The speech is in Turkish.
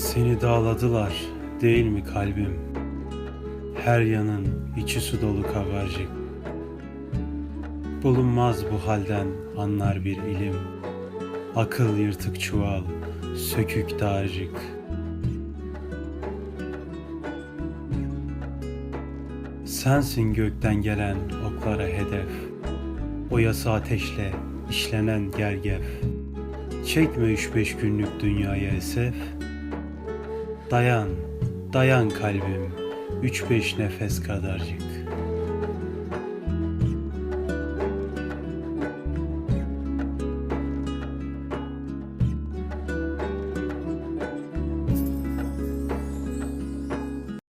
Seni dağladılar değil mi kalbim? Her yanın içi su dolu kabarcık. Bulunmaz bu halden anlar bir ilim. Akıl yırtık çuval, sökük dağarcık. Sensin gökten gelen oklara hedef. O yasa ateşle işlenen gergef. Çekme üç beş günlük dünyaya esef. Dayan, dayan kalbim, üç beş nefes kadarcık.